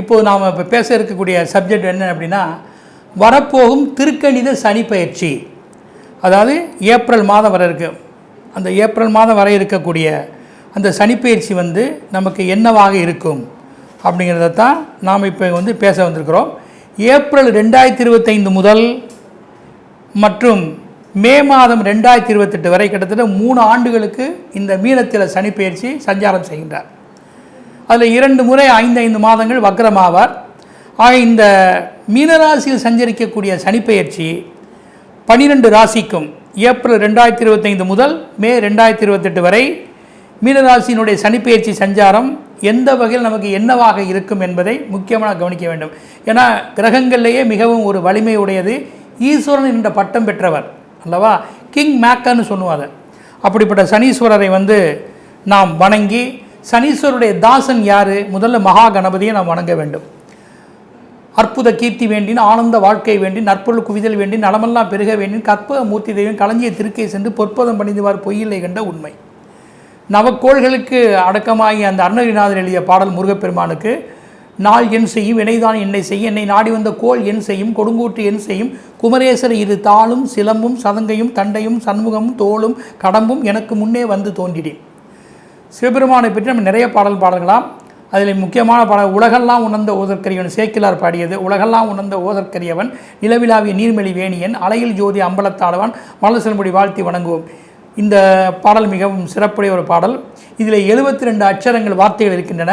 இப்போது நாம் இப்போ பேச இருக்கக்கூடிய சப்ஜெக்ட் என்ன அப்படின்னா வரப்போகும் திருக்கணித சனி பயிற்சி. அதாவது ஏப்ரல் மாதம் வர இருக்கு. அந்த ஏப்ரல் மாதம் வர இருக்கக்கூடிய அந்த சனிப்பயிற்சி வந்து நமக்கு என்னவாக இருக்கும் அப்படிங்கிறத தான் நாம் இப்போ வந்து பேச வந்திருக்கிறோம். ஏப்ரல் ரெண்டாயிரத்தி இருபத்தைந்து முதல் மற்றும் மே மாதம் ரெண்டாயிரத்தி இருபத்தெட்டு வரை கிட்டத்தட்ட மூணு ஆண்டுகளுக்கு இந்த மீனத்தில் சனிப்பெயர்ச்சி சஞ்சாரம் செய்கின்றார். அதில் இரண்டு முறை ஐந்து ஐந்து மாதங்கள் வக்ரமாவார். ஆக இந்த மீனராசியில் சஞ்சரிக்கக்கூடிய சனிப்பெயர்ச்சி பனிரெண்டு ராசிக்கும் ஏப்ரல் ரெண்டாயிரத்தி இருபத்தைந்து முதல் மே ரெண்டாயிரத்தி இருபத்தெட்டு வரை மீனராசியினுடைய சனிப்பெயர்ச்சி சஞ்சாரம் எந்த வகையில் நமக்கு என்னவாக இருக்கும் என்பதை முக்கியமாக கவனிக்க வேண்டும். ஏன்னா கிரகங்கள்லேயே மிகவும் ஒரு வலிமை உடையது. ஈஸ்வரன் என்ற பட்டம் பெற்றவர். அல்லவா? கிங் மேக்கன்னு சொல்லுவாங்க. அப்படிப்பட்ட சனீஸ்வரரை வந்து நாம் வணங்கி சனீஸ்வருடைய தாசன் யார்? முதல்ல மகா கணபதியை நாம் வணங்க வேண்டும். அற்புத கீர்த்தி வேண்டின் ஆனந்த வாழ்க்கை வேண்டி நற்பொருள் குவிதல் வேண்டி நலமெல்லாம் பெருக வேண்டின் கற்பக மூர்த்தி தெய்வம் களஞ்சிய திருக்கை சென்று பொற்பதம் பணிந்துவார் பொய்யில்லை கண்ட உண்மை. நவக்கோள்களுக்கு அடக்கமாகி அந்த அருணகிரிநாதர் எழுதிய பாடல் முருகப்பெருமானுக்கு நாள் என் செய்யும் வினைதான் என்னை செய்யும் என்னை நாடி வந்த கோள் என் செய்யும் கொடுங்கூற்று என் செய்யும். குமரேசர் இரு தாளும் சிலம்பும் சதங்கையும் தண்டையும் சண்முகமும் தோளும் கடம்பும் எனக்கு முன்னே வந்து தோன்றினேன் சிவபெருமானை பற்றி நம்ம நிறைய பாடல் பாடலாம். அதில் முக்கியமான பாடல் உலகெல்லாம் உணர்ந்த ஓதற்கரியவன் சேக்கிலார் பாடியது உலகெல்லாம் உணர்ந்த ஓதற்கரியவன் நிலவிலாவிய நீர்மெளி வேணியன் அலையில் ஜோதி அம்பலத்தாளவன் மலசல்முடி வாழ்த்தி வணங்குவோம். இந்த பாடல் மிகவும் சிறப்புடைய ஒரு பாடல். இதில் எழுபத்தி ரெண்டு அட்சரங்கள் வார்த்தைகள் இருக்கின்றன.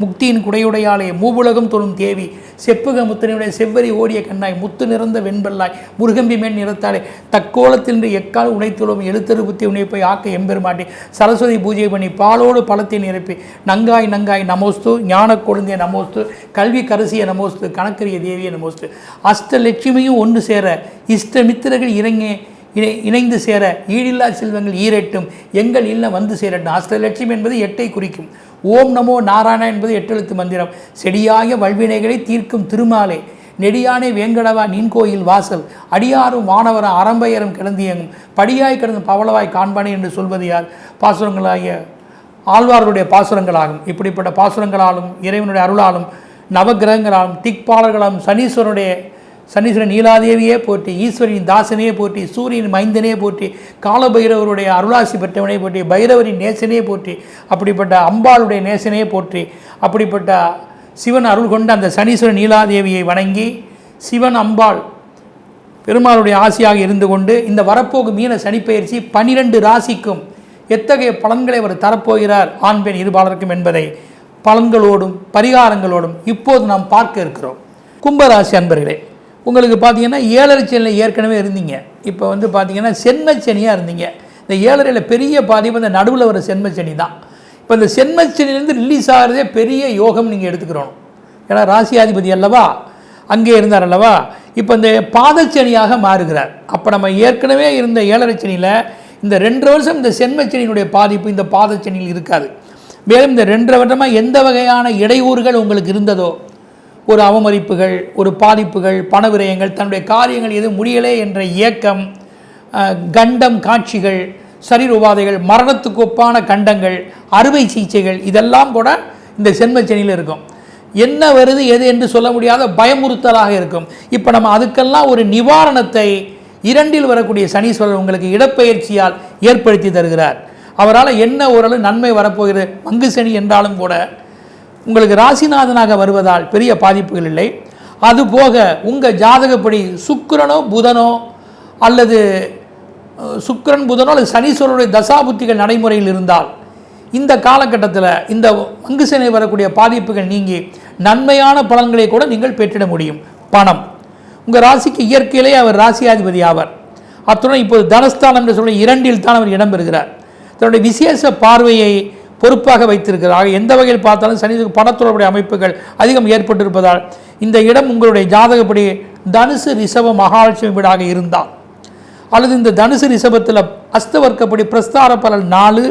முக்தியின் குடையுடையாலே மூவுலகம் தொழும் தேவி. செப்புக முத்தனுடைய செவ்வரி ஓடிய கண்ணாய் முத்து நிறந்த வெண்பல்லாய் முருகம்பி மேன் நிறத்தாலே தக்கோலத்தில் எக்கால் உனைத்துளும் எழுத்தரு புத்தி ஆக்க எம்பெருமாட்டி. சரஸ்வதி பூஜை பண்ணி பாலோடு பழத்தை நிரப்பி. நங்காய் நங்காய் நமோஸ்து ஞான கொழுந்திய நமோஸ்து கல்வி கரசிய நமோஸ்து கணக்கரிய தேவிய நமோஸ்து. அஷ்டலட்சுமியும் ஒன்று சேர இஷ்டமித்திரர்கள் இறங்கி இணை இணைந்து சேர ஈடில்லா செல்வங்கள் ஈரெட்டும் எங்கள் இல்லம் வந்து சேரட்டும். அஷ்டலட்சுமி என்பது எட்டை குறிக்கும். ஓம் நமோ நாராயணா என்பது எட்டெழுத்து மந்திரம். செடியாய வல்வினைகளை தீர்க்கும் திருமாலை. நெடியானே வேங்கடவா நின் கோயில் வாசல். அடியாரும் வானவரும் அரம்பையரும் கிடந்தியங்கும் படியாய் கிடந்து பவளவாய் காண்பானே என்று சொல்வது யார்? பாசுரங்களாகிய ஆழ்வார்களுடைய பாசுரங்களாகும். இப்படிப்பட்ட பாசுரங்களாலும் இறைவனுடைய அருளாலும் நவகிரகங்களாலும் திக்பாலர்களாலும் சனீஸ்வரனுடைய சனீஸ்வரன் நீலாதேவியே போற்றி ஈஸ்வரின் தாசனே போற்றி சூரியன் மைந்தனே போற்றி காலபைரவருடைய அருளாசி பெற்றவனே போற்றி பைரவரின் நேசனே போற்றி அப்படிப்பட்ட அம்பாளுடைய நேசனே போற்றி அப்படிப்பட்ட சிவன் அருள் கொண்ட அந்த சனீஸ்வரன் நீலாதேவியை வணங்கி சிவன் அம்பாள் பெருமாளுடைய ஆசியாக இருந்து கொண்டு இந்த வரப்போகு மீன சனிப்பெயர்ச்சி பனிரெண்டு ராசிக்கும் எத்தகைய பலன்களை அவர் தரப்போகிறார் ஆண் பெண் இருபாலருக்கும் என்பதை பலன்களோடும் பரிகாரங்களோடும் இப்போது நாம் பார்க்க இருக்கிறோம். கும்பராசி அன்பர்களே உங்களுக்கு பார்த்தீங்கன்னா ஏழரை சனியில் ஏற்கனவே இருந்தீங்க. இப்போ வந்து பார்த்தீங்கன்னா சென்மச்சனியாக இருந்தீங்க. இந்த ஏழரையில் பெரிய பாதிப்பு இந்த நடுவில் வர சென்மச்சனி தான். இப்போ இந்த சென்மச்சனிலேருந்து ரிலீஸ் ஆகிறதே பெரிய யோகம் நீங்கள் எடுத்துக்கிறோம் ஏன்னா ராசியாதிபதி அல்லவா? அங்கே இருந்தார் அல்லவா? இப்போ இந்த பாதச்சனியாக மாறுகிறார். அப்போ நம்ம ஏற்கனவே இருந்த ஏழரை சனியில் இந்த ரெண்டு வருஷம் இந்த சென்மச்சனியினுடைய பாதிப்பு இந்த பாதச்சனியில் இருக்காது. மேலும் இந்த ரெண்டரை வருடமாக எந்த வகையான இடையூறுகள் உங்களுக்கு இருந்ததோ ஒரு அவமதிப்புகள் ஒரு பாதிப்புகள் பண விரயங்கள் தன்னுடைய காரியங்கள் எதுவும் முடியலே என்ற இயக்கம் கண்டம் காட்சிகள் சரீர உபாதைகள் மரணத்துக்கு ஒப்பான கண்டங்கள் அறுவை சிகிச்சைகள் இதெல்லாம் கூட இந்த சென்மச்சனியில் இருக்கும். என்ன வருது எது என்று சொல்ல முடியாத பயமுறுத்தலாக இருக்கும். இப்போ நம்ம அதுக்கெல்லாம் ஒரு நிவாரணத்தை இரண்டில் வரக்கூடிய சனீஸ்வரர் உங்களுக்கு இடப்பெயர்ச்சியால் ஏற்படுத்தி தருகிறார். அவரால் என்ன ஓரளவு நன்மை வரப்போகிறது? மங்கு சனி என்றாலும் கூட உங்களுக்கு ராசிநாதனாக வருவதால் பெரிய பாதிப்புகள் இல்லை. அதுபோக உங்கள் ஜாதகப்படி சுக்கரனோ புதனோ அல்லது சுக்கரன் புதனோ அல்லது சனீஸ்வரனுடைய தசாபுத்திகள் நடைமுறையில் இருந்தால் இந்த காலகட்டத்தில் இந்த மங்கு சேனை வரக்கூடிய பாதிப்புகள் நீங்கி நன்மையான பலன்களை கூட நீங்கள் பெற்றிட முடியும். பணம். உங்கள் ராசிக்கு இயற்கையிலே அவர் ராசியாதிபதி ஆவார். அத்துடன் இப்போது தனஸ்தானம் என்று சொல்ல இரண்டில் தான் அவர் இடம்பெறுகிறார் தன்னுடைய விசேஷ பார்வையை பொறுப்பாக வைத்திருக்கிறார். ஆக எந்த வகையில் பார்த்தாலும் சனி பணத்தொடர்புடைய அமைப்புகள் அதிகம் ஏற்பட்டிருப்பதால் இந்த இடம் உங்களுடைய ஜாதகப்படி தனுசு ரிஷப மகாலட்சுமி வீடாக இருந்தால். அல்லது இந்த தனுசு ரிஷபத்தில் அஸ்தவர்க்கப்படி பிரஸ்தார பலன் நாலு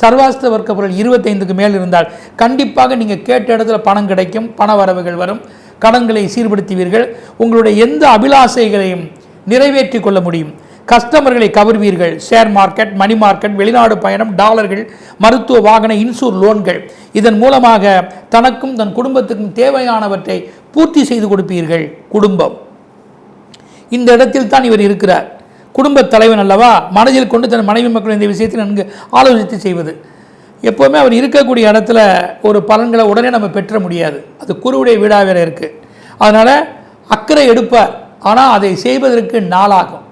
சர்வாஸ்த வர்க்க இருபத்தைந்துக்கு மேல் இருந்தால் கண்டிப்பாக நீங்கள் கேட்ட இடத்துல பணம் கிடைக்கும் பண வரவுகள் வரும் கடன்களை சீர்படுத்துவீர்கள். உங்களுடைய எந்த அபிலாசைகளையும் நிறைவேற்றி கொள்ள முடியும். கஸ்டமர்களை கவர்வீர்கள். ஷேர் மார்க்கெட் மணி மார்க்கெட் வெளிநாடு பயணம் டாலர்கள் மருத்துவ வாகன இன்சூர் லோன்கள். இதன் மூலமாக தனக்கும் தன் குடும்பத்துக்கும் தேவையானவற்றை பூர்த்தி செய்து கொடுப்பீர்கள். குடும்பம். இந்த இடத்தில் தான் இவர் இருக்கிறார். குடும்பத் தலைவன் அல்லவா? மனதில் கொண்டு தன் மனைவி மக்கள் இந்த விஷயத்தில் நன்கு ஆலோசித்து செய்வது. எப்போவுமே அவர் இருக்கக்கூடிய இடத்துல ஒரு பலன்களை உடனே நம்ம பெற்ற முடியாது. அது குருவுடைய வீடாக வேற இருக்குது அதனால் அக்கறை எடுப்பார். ஆனால் அதை செய்வதற்கு நாளாகும்.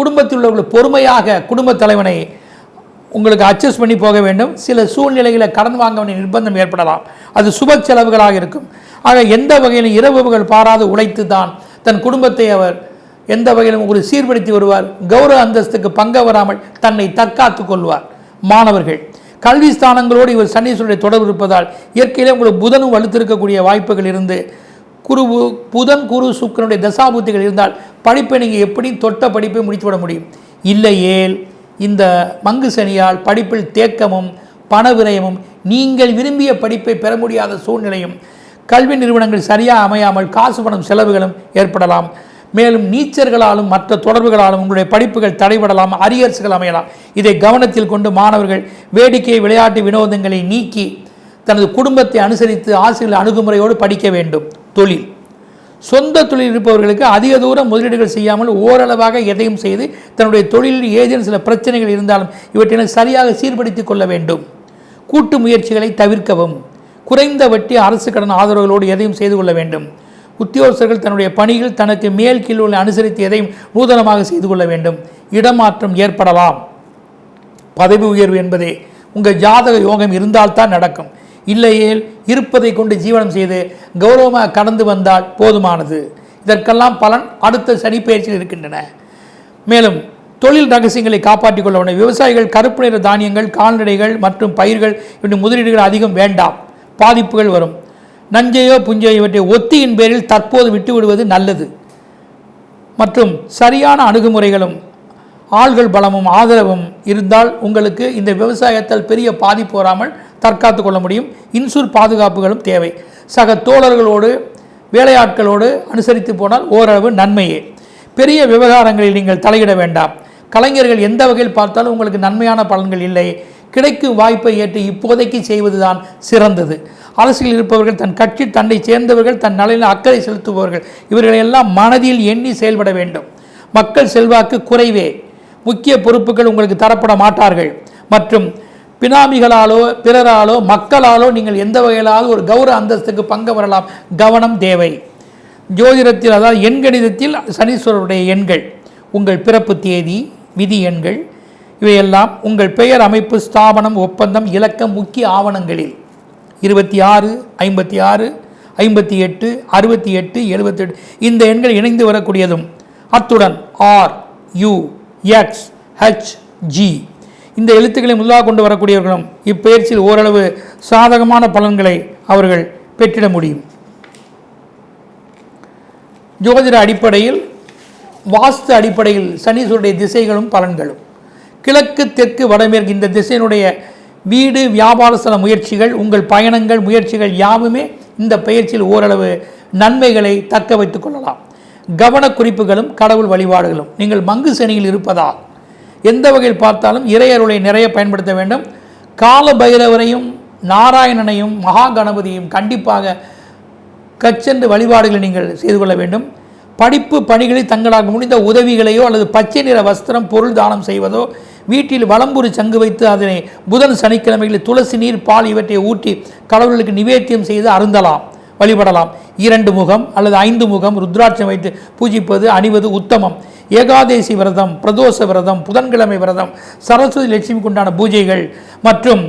குடும்பத்தில் உள்ளவர்கள் பொறுமையாக குடும்பத் தலைவனை உங்களுக்கு அட்ஜஸ்ட் பண்ணி போக வேண்டும். சில சூழ்நிலைகளை கடன் வாங்க வேண்டிய நிர்பந்தம் ஏற்படலாம். அது சுப செலவுகளாக இருக்கும். ஆக எந்த வகையிலும் இரவுகள் பாராது உழைத்து தான் தன் குடும்பத்தை அவர் எந்த வகையிலும் ஒரு சீர்படுத்தி வருவார். கௌரவ அந்தஸ்துக்கு பங்க வராமல் தன்னை தற்காத்து கொள்வார். மாணவர்கள் கல்வி ஸ்தானங்களோடு இவர் சனீஸ்வரனுடைய தொடர்பு இருப்பதால் இயற்கையிலே உங்களுக்கு புதனும் வலுத்திருக்கக்கூடிய வாய்ப்புகள் இருந்து குரு புதன் குரு சுக்கரனுடைய தசாபுத்திகள் இருந்தால் படிப்பை நீங்கள் எப்படி தொட்ட படிப்பை முடித்துவிட முடியும்? இல்லையேல் இந்த மங்கு சனியால் படிப்பில் தேக்கமும் பண விரயமும் நீங்கள் விரும்பிய படிப்பை பெற முடியாத சூழ்நிலையும் கல்வி நிறுவனங்கள் சரியாக அமையாமல் காசு பணம் செலவுகளும் ஏற்படலாம். மேலும் நீச்சர்களாலும் மற்ற தொடர்புகளாலும் உங்களுடைய படிப்புகள் தடைபடலாம் அரியர்ஸ்கள் அமையலாம். இதை கவனத்தில் கொண்டு மாணவர்கள் வேடிக்கை விளையாட்டு வினோதங்களை நீக்கி தனது குடும்பத்தை அனுசரித்து ஆசிரியர் அணுகுமுறையோடு படிக்க வேண்டும். தொழில். சொந்த தொழில் இருப்பவர்களுக்கு அதிக தூரம் முதலீடுகள் செய்யாமல் ஓரளவாக எதையும் செய்து தன்னுடைய தொழிலில் ஏதேனும் சில பிரச்சனைகள் இருந்தாலும் இவற்றினை சரியாக சீர்படுத்திக் கொள்ள வேண்டும். கூட்டு முயற்சிகளை தவிர்க்கவும். குறைந்த வட்டி அரசு கடன் ஆதரவுகளோடு எதையும் செய்து கொள்ள வேண்டும். உத்தியோகஸ்தர்கள் தன்னுடைய பணிகள் தனக்கு மேல் கீழ் உள்ள அனுசரித்து எதையும் நூதனமாக செய்து கொள்ள வேண்டும். இடமாற்றம் ஏற்படலாம். பதவி உயர்வு என்பதே உங்கள் ஜாதக யோகம் இருந்தால்தான் நடக்கும். இல்லையேல் இருப்பதை கொண்டு ஜீவனம் செய்து கௌரவமாக கடந்து வந்தால் போதுமானது. இதற்கெல்லாம் பலன் அடுத்த சனிப்பெயர்ச்சியில் இருக்கின்றன. மேலும் தொழில் ரகசியங்களை காப்பாற்றிக் கொள்ள வேண்டும் விவசாயிகள் கருப்பு நிற தானியங்கள் கால்நடைகள் மற்றும் பயிர்கள் இப்படி முதலீடுகள் அதிகம் வேண்டாம். பாதிப்புகள் வரும். நஞ்சையோ புஞ்சையோ இவற்றை ஒத்தியின் பேரில் தற்போது விட்டு விடுவது நல்லது. மற்றும் சரியான அணுகுமுறைகளும் ஆள்கள் பலமும் ஆதரவும் இருந்தால் உங்களுக்கு இந்த விவசாயத்தால் பெரிய பாதிப்பு வராமல் தற்காத்து கொள்ள முடியும். இன்சூர் பாதுகாப்புகளும் தேவை. சக தோழர்களோடு வேலையாட்களோடு அனுசரித்து போனால் ஓரளவு நன்மையே. பெரிய விவகாரங்களில் நீங்கள் தலையிட வேண்டாம். கலைஞர்கள் எந்த வகையில் பார்த்தாலும் உங்களுக்கு நன்மையான பலன்கள் இல்லை. கிடைக்கும் வாய்ப்பை ஏற்று இப்போதைக்கு செய்வதுதான் சிறந்தது. அரசியல் இருப்பவர்கள் தன் கட்சி தன்னை சேர்ந்தவர்கள் தன் நலனில் அக்கறை செலுத்துபவர்கள் இவர்களையெல்லாம் மனதில் எண்ணி செயல்பட வேண்டும். மக்கள் செல்வாக்கு குறைவே. முக்கிய பொறுப்புகள் உங்களுக்கு தரப்பட மாட்டார்கள். மற்றும் பினாமிகளாலோ பிறராலோ மக்களாலோ நீங்கள் எந்த வகையிலாவது ஒரு கௌரவ அந்தஸ்துக்கு பங்கு வரலாம் கவனம் தேவை. ஜோதிடத்தில் அதாவது எண்கணிதத்தில் சனீஸ்வரருடைய எண்கள் உங்கள் பிறப்பு தேதி விதி எண்கள் இவையெல்லாம் உங்கள் பெயர் அமைப்பு ஸ்தாபனம் ஒப்பந்தம் இலக்கம் முக்கிய ஆவணங்களில். இருபத்தி ஆறு ஐம்பத்தி ஆறு ஐம்பத்தி எட்டு அறுபத்தி எட்டு எழுபத்தெட்டு இந்த எண்கள் இணைந்து வரக்கூடியதும் அத்துடன் R U X H G இந்த எழுத்துக்களை முதலாக கொண்டு வரக்கூடியவர்களும் இப்பெயர்ச்சியில் ஓரளவு சாதகமான பலன்களை அவர்கள் பெற்றிட முடியும். ஜோதிட அடிப்படையில் வாஸ்து அடிப்படையில் சனீஸ்வருடைய திசைகளும் பலன்களும். கிழக்கு தெற்கு வடமேற்கு இந்த திசையினுடைய வீடு வியாபார ஸ்தல முயற்சிகள் உங்கள் பயணங்கள் முயற்சிகள் யாவுமே இந்த பயிற்சியில் ஓரளவு நன்மைகளை தக்க வைத்துக் கொள்ளலாம். கவனக்குறிப்புகளும் கடவுள் வழிபாடுகளும். நீங்கள் மங்கு சனியில் இருப்பதால் எந்த வகையில் பார்த்தாலும் இறையருளை நிறைய பயன்படுத்த வேண்டும். கால பைரவரையும் நாராயணனையும் மகா கணபதியும் கண்டிப்பாக கச்சென்று வழிபாடுகளை நீங்கள் செய்து கொள்ள வேண்டும். படிப்பு பணிகளில் தங்களால் முடிந்த உதவிகளையோ அல்லது பச்சை நிற வஸ்திரம் பொருள் தானம் செய்வதோ வீட்டில் வலம்புரி சங்கு வைத்து அதனை புதன் சனிக்கிழமைகளில் துளசி நீர் பால் இவற்றை ஊற்றி கடவுளுக்கு நிவேத்தியம் செய்து அருந்தலாம் வழிபடலாம். இரண்டு முகம் அல்லது ஐந்து முகம் ருத்ராட்சம் வைத்து பூஜிப்பது அணிவது உத்தமம். ஏகாதேசி விரதம் பிரதோஷ விரதம் புதன்கிழமை விரதம் சரஸ்வதி லட்சுமிக்கு உண்டான பூஜைகள் மற்றும்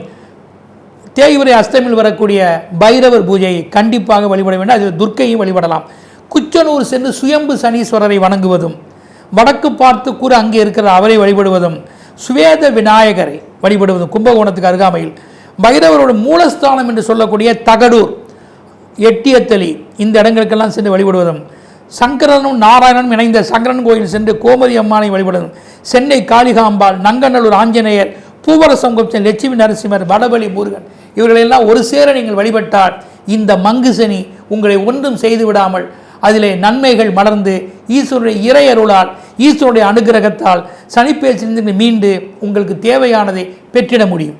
தேய்வரை அஸ்தமில் வரக்கூடிய பைரவர் பூஜையை கண்டிப்பாக வழிபட வேண்டும். அது துர்க்கையும் வழிபடலாம். குச்சனூர் சென்று சுயம்பு சனீஸ்வரரை வணங்குவதும் வடக்கு பார்த்து கூற அங்கே இருக்கிற அவரை வழிபடுவதும் சுவேத விநாயகரை வழிபடுவதும் கும்பகோணத்துக்கு அருகாமையில். பைரவரோட மூலஸ்தானம் என்று சொல்லக்கூடிய தகடூர் எட்டியத்தளி இந்த இடங்களுக்கெல்லாம் சென்று வழிபடுவதும் சங்கரனும் நாராயணனும் இணைந்த சங்கரன் கோயில் சென்று கோமதி அம்மானை வழிபடணும் சென்னை காளிகாம்பாள் நங்கநல்லூர் ஆஞ்சநேயர் பூவரசம் லட்சுமி நரசிம்மர் வடபலி முருகன் இவர்களெல்லாம் ஒரு சேர நீங்கள் வழிபட்டால் இந்த மங்கு சனி உங்களை ஒன்றும் செய்து விடாமல் அதிலே நன்மைகள் மலர்ந்து ஈஸ்வருடைய இறையருளால் ஈஸ்வருடைய அனுகிரகத்தால் சனிப்பேச்சிலிருந்து மீண்டு உங்களுக்கு தேவையானதை பெற்றிட முடியும்.